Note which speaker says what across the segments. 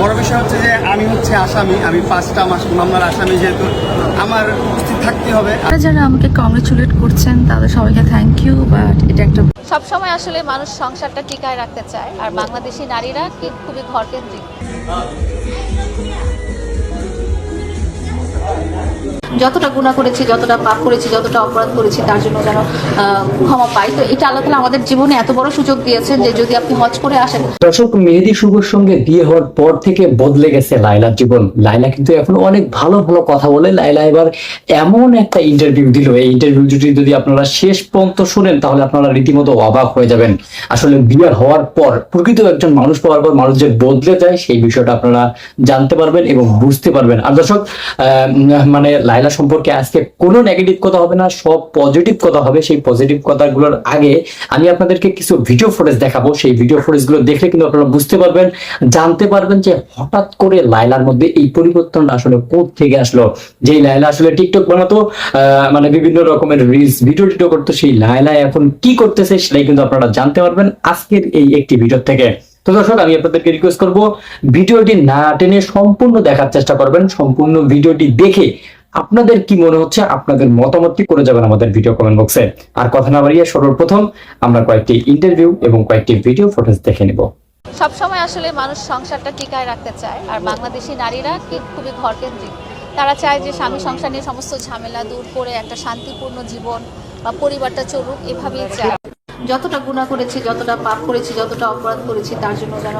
Speaker 1: বড় বিষয় হচ্ছে যে আমি হচ্ছে আসামি আমি পাঁচটা মাস মামলার আসামি যেহেতু আমার উপস্থিত থাকতে হবে।
Speaker 2: আপনারা যারা আমাকে কংগ্রেচুলেট করছেন তাদের সবাইকে থ্যাংক ইউ বাট এটা একটা
Speaker 3: সবসময় আসলে মানুষ সংসারটা টিকায় রাখতে চায় আর বাংলাদেশি নারীরা কি খুবই ঘরকেন্দ্রিক। যতটা গুণা করেছি, যতটা পাপ করেছি, যতটা অপরাধ করেছি, তার জন্য যেন ক্ষমা পাই। তো এটা আল্লাহ আমাদের জীবনে এত বড় সুযোগ দিয়েছেন যে যদি আপনি হজ করে আসেন।
Speaker 4: দর্শক, মেহেদি শুভর সঙ্গে বিয়ে হওয়ার পর থেকে বদলে গেছে লাইলার জীবন। লাইলা কিন্তু এখন অনেক ভালো ভালো কথা বলে। লাইলা এবার এমন একটা ইন্টারভিউ দিল। এই ইন্টারভিউটি যদি আপনারা শেষ পর্যন্ত শুনেন, তাহলে আপনারা রীতিমতো অবাক হয়ে যাবেন। আসলে বিয়ে হওয়ার পর, প্রকৃত একজন মানুষ পাওয়ার পর মানুষ যে বদলে যায়, সেই বিষয়টা আপনারা জানতে পারবেন এবং বুঝতে পারবেন। আর দর্শক মানে লাইলা সম্পর্কে আজকে কোনো নেগেটিভ কথা হবে না, সব পজিটিভ কথা হবে। সেই পজিটিভ কথাগুলোর আগে আমি আপনাদেরকে কিছু ভিডিও ফুটেজ দেখাবো। সেই ভিডিও ফুটেজগুলো দেখলে কিন্তু আপনারা বুঝতে পারবেন, জানতে পারবেন যে হঠাৎ করে লাইলার মধ্যে এই পরিবর্তনটা আসলে থেকে আসলো। যেই লাইলা আসলে টিকটক বানাতো মানে বিভিন্ন রকমের রিলস ভিডিও টিডিও করতো, সেই লাইলা এখন কি করতেছে সেটাই কিন্তু আপনারা জানতে পারবেন আজকের এই একটি ভিডিও থেকে। তো দর্শক, আমি আপনাদেরকে রিকোয়েস্ট করব ভিডিওটি না টেনে সম্পূর্ণ দেখার চেষ্টা করবেন, সম্পূর্ণ ভিডিওটি দেখে আপনাদের কি মনে হচ্ছে? আপনাদের মতামতটি করে যাবেন আমাদের ভিডিও কমেন্ট বক্সে আর কথা না বাড়িয়ে সর্বপ্রথম আমরা কয়েকটি ইন্টারভিউ এবং কয়েকটি ভিডিও ফুটেজ দেখে নিব।
Speaker 3: সবসময় আসলে মানুষ সংসারটা টিকায় রাখতে চায়, আর বাংলাদেশি নারীরা খুবই ঘরকেন্দ্রিক। তারা চায় যে স্বামী সংসার নিয়ে সমস্ত ঝামেলা দূর করে একটা শান্তিপূর্ণ জীবন বা পরিবারটা চলুক, এভাবেই চায়। যতটা গুণা করেছি, যতটা পাপ করেছি, যতটা অপরাধ করেছি, তার জন্য যেন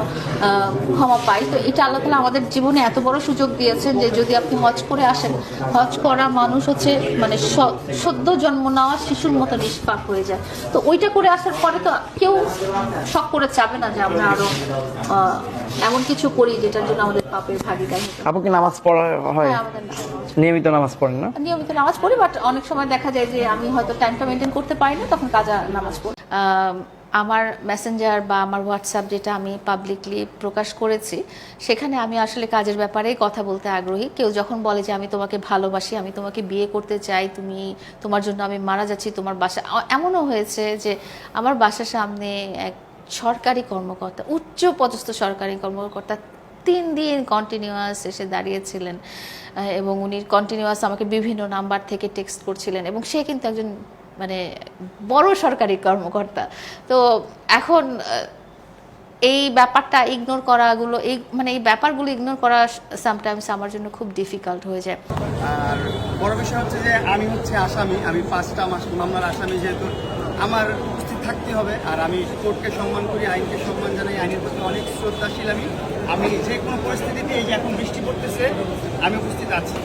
Speaker 3: ক্ষমা পাই। তো এটা আল্লাহ তালা আমাদের জীবনে এত বড় সুযোগ দিয়েছেন যে যদি আপনি হজ করে আসেন, হজ করা মানুষ হচ্ছে মানে সদ্য জন্ম নেওয়া শিশুর মতো নিষ্পাপ হয়ে যায়। তো ওইটা করে আসার পরে তো কেউ শখ করে চাবে না যে আমরা আরও এমন কিছু করি যেটার জন্য আমাদের পাপের ভাগিদার হতে।
Speaker 5: আপু কি নামাজ পড়া হয়?
Speaker 3: হ্যাঁ,
Speaker 5: নিয়মিত নামাজ পড়েন না?
Speaker 3: নিয়মিত নামাজ পড়ি বাট অনেক সময় দেখা যায় যে আমি হয়তো টাইমটা মেনটেন করতে পারি না তখন কাজা নামাজ পড়ি। আমার মেসেঞ্জার বা আমার হোয়াটসঅ্যাপ যেটা আমি পাবলিকলি প্রকাশ করেছি সেখানে আমি আসলে কাজের ব্যাপারেই কথা বলতে আগ্রহী। কেউ যখন বলে যে আমি তোমাকে ভালোবাসি আমি তোমাকে বিয়ে করতে চাই তুমি তোমার জন্য আমি মারা যাচ্ছি তোমার বাসা এমনও হয়েছে যে আমার বাসার সামনে এক সরকারি কর্মকর্তা, উচ্চ পদস্থ সরকারি কর্মকর্তা তিন দিন কন্টিনিউয়াস এসে দাঁড়িয়েছিলেন এবং উনি কন্টিনিউয়াস আমাকে বিভিন্ন নাম্বার থেকে টেক্সট করছিলেন, এবং সে কিন্তু একজন মানে বড় সরকারি কর্মকর্তা। তো এখন এই ব্যাপারটা ইগনোর করাগুলো, এই মানে এই ব্যাপারগুলো ইগনোর করা সামটাইমস আমার জন্য খুব ডিফিকাল্ট হয়ে যায়।
Speaker 1: আর বড় বিষয় হচ্ছে যে আমি হচ্ছে আসামি, আমি পাঁচটা মাস, মামলার আসামি যেহেতু, আমার থাকতে হবে আর আমি কোর্টকে সম্মান করি, আইনকে সম্মান জানাই, আইনের প্রতি অনেক শ্রদ্ধাশীল আমি। আমি যে কোনো পরিস্থিতিতে এই যে এখন বৃষ্টি পড়তেছে, আমি উপস্থিত আছি।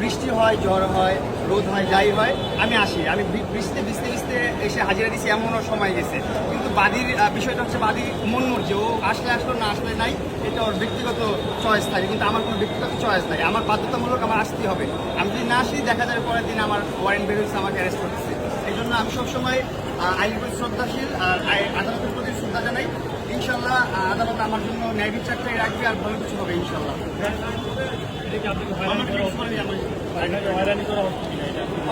Speaker 1: বৃষ্টি হয়, ঝড় হয়, রোদ হয়, যাই হয়, আমি আসি। আমি বৃষ্টিতে, ভিজতে ভিজতে এসে হাজিরা দিছি, এমনও সময় গেছে। কিন্তু বাদীর বিষয়টা হচ্ছে বাদী মন মর্জি ও আসলে আসলো, না আসলে নাই, এটা ওর ব্যক্তিগত চয়েস থাকে। কিন্তু আমার কোনো ব্যক্তিগত চয়েস নাই। আমার বাধ্যতামূলক আমার আসতেই হবে। আমি যদি না আসি, দেখা যাবে পরের দিন আমার ওয়ারেন্ট বের হয়েছে, আমাকে অ্যারেস্ট করতেছে। জন্য আমি সবসময় আইনের প্রতি শ্রদ্ধাশীল আর আদালতের প্রতি শ্রদ্ধা জানাই। ইনশাল্লাহ আদালত আমার জন্য ন্যায় বিচারটাই রাখবে আর ভালো কিছু হবে ইনশাল্লাহ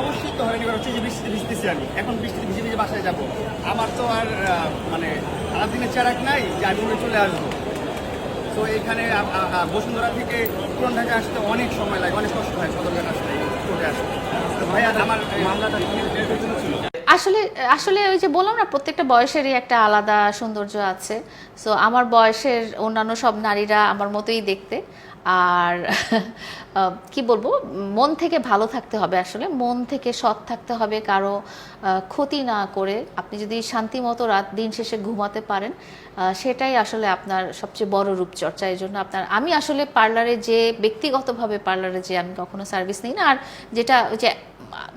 Speaker 1: অবশ্যই তো হয়রানি করা হচ্ছে যে বৃষ্টিতে ভিজতেছি আমি। এখন বৃষ্টিতে ভিজে ভিজে বাসায় যাব। আমার তো আর মানে সারাদিনের চেরাক নাই যে আমি চলে আসব। তো এখানে বসুন্ধরা থেকে পুরান ঢাকা আসতে অনেক সময় লাগে, অনেক কষ্ট হয়, সদরঘাট আসতে চলে আসতে। তো ভাইয়া, আমার মামলাটা
Speaker 3: আসলে আসলে ওই যে বললাম না, প্রত্যেকটা বয়সেরই একটা আলাদা সৌন্দর্য আছে। সো আমার বয়সের অন্যান্য সব নারীরা আমার মতোই দেখতে। আর কি বলব, মন থেকে ভালো থাকতে হবে আসলে। মন থেকে সৎ থাকতে হবে, কারও ক্ষতি না করে। আপনি যদি শান্তি মতো রাত, দিন শেষে ঘুমাতে পারেন সেটাই আসলে আপনার সবচেয়ে বড় রূপচর্চা। এই জন্য আপনার, আমি আসলে পার্লারে যে, ব্যক্তিগতভাবে পার্লারে যে, আমি কখনো সার্ভিস নিই না। আর যেটা যে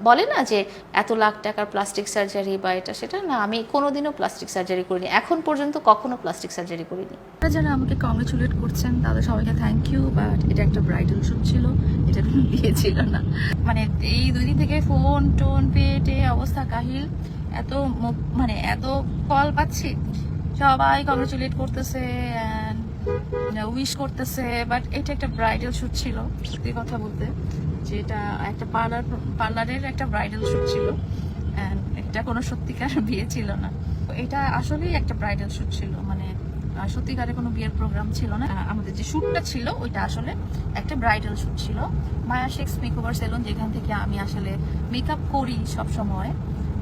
Speaker 3: বলে না যে এত লাখ টাকার প্লাস্টিক সার্জারি বা এটা সেটা? না, আমি কোনোদিনও প্লাস্টিক সার্জারি করিনি। এখন পর্যন্ত কখনো প্লাস্টিক সার্জারি করিনি।
Speaker 2: যারা আমাকে কংগ্রেচুলেট করছেন, তাদের সবাইকে থ্যাংক ইউ বাট এটা একটা ব্রাইডাল শুট ছিল, এটা কোনো বিয়ে ছিল না। মানে এই দুই দিন থেকে ফোন টোন, পেটে অবস্থা কাহিল। এত মানে এত কল পাচ্ছি, সবাই কংগ্রেচুলেট করতেছে উইশ করতেছে বাট এটা একটা ব্রাইডাল শুট ছিল সত্যি কথা বলতে। যেটা একটা পার্লার পার্লারের একটা ব্রাইডাল শুট ছিল এটা কোনো সত্যিকার বিয়ে ছিল না। এটা আসলেই একটা ব্রাইডাল শুট ছিল মানে
Speaker 3: আহ, সত্যিকারের কোনো বিয়ের প্রোগ্রাম ছিল না। আমাদের যে শ্যুটটা ছিল ওইটা আসলে একটা ব্রাইডাল শ্যুট ছিল। মায়া শেক্স মেকওভার সেলুন যেখান থেকে আমি আসলে মেকআপ করি সব সময়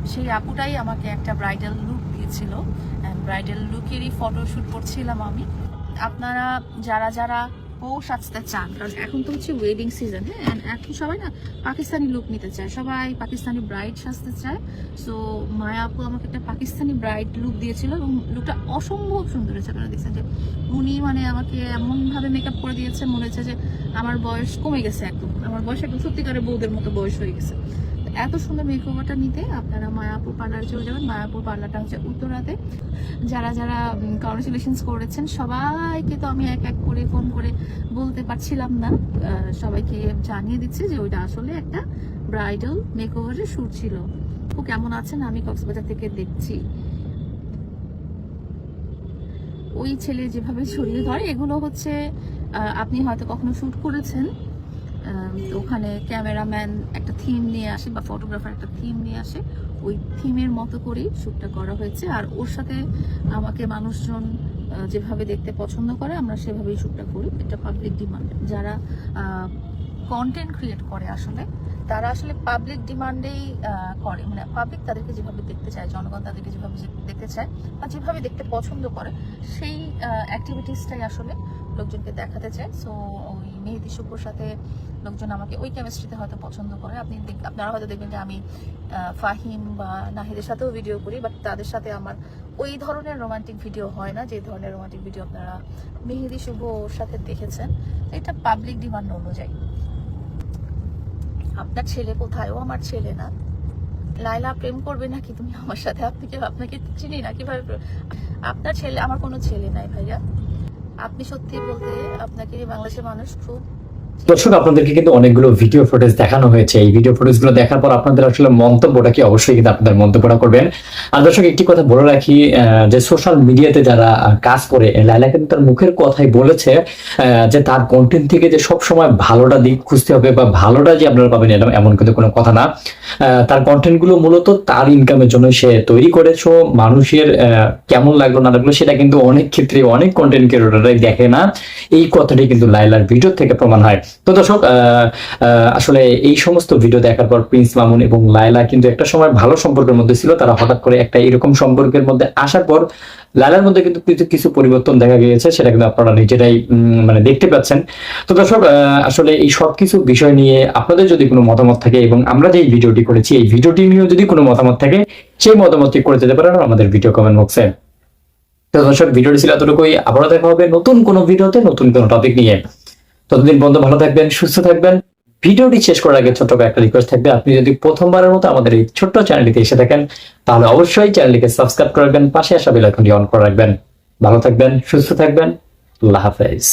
Speaker 3: সেই আপুটাই আমাকে একটা ব্রাইডাল লুক দিয়েছিল ব্রাইডাল লুকেরই ফটো শ্যুট করছিলাম আমি। আপনারা যারা যারা বউ সাজতে চান, কারণ এখন তো হচ্ছে ওয়েডিং সিজন হ্যাঁ? এখন সবাই না পাকিস্তানি লুক নিতে চায়। সবাই পাকিস্তানি ব্রাইড সাজতে চায়। সো মায়া আপু আমাকে একটা পাকিস্তানি ব্রাইড লুক দিয়েছিল এবং লুকটা অসম্ভব সুন্দর হয়েছে। আপনারা দেখছেন যে উনি মানে আমাকে এমনভাবে মেকআপ করে দিয়েছে, মনে হচ্ছে যে আমার বয়স কমে গেছে একদম। আমার বয়স একদম সত্যিকারের বউদের মতো বয়স হয়ে গেছে। এত সুন্দর মেকওভারটা নিতে আপনারা মায়াপুর পার্লার চলে যাবেন। মায়াপুর পার্লারটা হচ্ছে উত্তরাতে। যারা যারা কংগ্রেচুলেশনস করেছেন, সবাইকে তো আমি এক এক করে ফোন করে বলতে পারছিলাম না। সবাইকে জানিয়ে দিচ্ছি যে ওইটা আসলে একটা ব্রাইডাল মেকওভারের শ্যুট ছিল। ও কেমন আছেন? আমি কক্সবাজার থেকে দেখছি। ওই ছেলে যেভাবে ছড়িয়ে ধরে, এগুলো হচ্ছে আপনি হয়তো কখনো শ্যুট করেছেন। ওখানে ক্যামেরাম্যান একটা থিম নিয়ে আসে বা ফটোগ্রাফার একটা থিম নিয়ে আসে। ওই থিমের মতো করেই শ্যুটটা করা হয়েছে। আর ওর সাথে আমাকে মানুষজন যেভাবে দেখতে পছন্দ করে, আমরা সেভাবেই শ্যুটটা করি। এটা পাবলিক ডিমান্ড যারা কন্টেন্ট ক্রিয়েট করে আসলে, তারা আসলে পাবলিক ডিমান্ডেই করে। মানে পাবলিক তাদেরকে যেভাবে দেখতে চায়, জনগণ তাদেরকে যেভাবে দেখতে চায় বা যেভাবে দেখতে পছন্দ করে, সেই অ্যাক্টিভিটিসটাই আসলে লোকজনকে দেখাতে চায়। সো ওই মেহেদি শুভ্রর সাথে লোকজন আমাকে ওই কেমিস্ট্রিতে হয়তো পছন্দ করে। আপনি আপনারা হয়তো দেখবেন যে আমি ফাহিম বা নাহিদের সাথেও ভিডিও করি বাট তাদের সাথে আমার ওই ধরনের রোমান্টিক ভিডিও হয় না, যে ধরনের রোমান্টিক ভিডিও আপনারা মেহেদি শুভ ওর সাথে দেখেছেন। এটা পাবলিক ডিমান্ড অনুযায়ী। আপনার ছেলে কোথায়? ও আমার ছেলে না। লাইলা প্রেম করবে নাকি তুমি আমার সাথে? আপনি কি, আপনাকে চিনি না? কীভাবে আপনার ছেলে, আমার কোনো ছেলে নাই ভাইয়া। আপনি সত্যি বলতে আপনাকে বাংলাদেশের মানুষ খুব
Speaker 4: দর্শক, আপনাদেরকে কিন্তু অনেকগুলো ভিডিও ফুটেজ দেখানো হয়েছে। এই ভিডিও ফুটেজগুলো দেখার পর আপনাদের আসলে মন্তব্যটা কি? অবশ্যই কিন্তু আপনাদের মন্তব্যটা করবেন। আর দর্শক, একটি কথা বলে রাখি যে সোশ্যাল মিডিয়াতে যারা কাজ করে লাইলা কিন্তু তার মুখের কথাই বলেছে যে তার কন্টেন্ট থেকে যে সব সময় ভালোটা দিক খুঁজতে হবে বা ভালোটা যে আপনারা পাবেন এরকম এমন কিন্তু কোনো কথা না। তার কন্টেন্টগুলো মূলত তার ইনকামের জন্য সে তৈরি করেছ। মানুষের কেমন লাগল, না লাগল, সেটা কিন্তু অনেক ক্ষেত্রে অনেক কন্টেন্ট ক্রিয়েটররাই দেখে না। এই কথাটি কিন্তু লাইলার ভিডিও থেকে প্রমাণ হয়। তো দর্শক আসলে এই সমস্ত ভিডিও দেখার পর প্রিন্স মামুন এবং লাইলা কিন্তু একটা সময় ভালো সম্পর্কের মধ্যে ছিল। তারা হঠাৎ করে একটা এরকম সম্পর্কের মধ্যে আসার পর লাইলার মধ্যে কিন্তু কিছু পরিবর্তন দেখা গিয়েছে, সেটা কিন্তু আপনারা নিজেরাই মানে দেখতে পাচ্ছেন। তো দর্শক আসলে এই সব কিছু বিষয় নিয়ে আপনাদের যদি কোনো মতামত থাকে এবং আমরা যে এই ভিডিওটি করেছি, এই ভিডিওটি নিয়েও যদি কোনো মতামত থাকে, সেই মতামতটি করে যেতে পারেন আমাদের ভিডিও কমেন্ট বক্সে তো দর্শক ভিডিওটি ছিল এতটুকুই। আবারও দেখা হবে নতুন কোনো ভিডিওতে নতুন কোনো টপিক নিয়ে। ততদিন বন্ধু ভালো থাকবেন, সুস্থ থাকবেন। ভিডিওটি শেষ করার আগে ছোট্ট একটা রিকোয়েস্ট থাকবে। আপনি যদি প্রথমবারের মতো আমাদের এই ছোট্ট চ্যানেলটিতে এসে থাকেন, তাহলে অবশ্যই চ্যানেলটিকে সাবস্ক্রাইব করে রাখবেন, পাশে আসা বেলাইকনটি অন করে রাখবেন। ভালো থাকবেন, সুস্থ থাকবেন। আল্লাহ হাফেজ।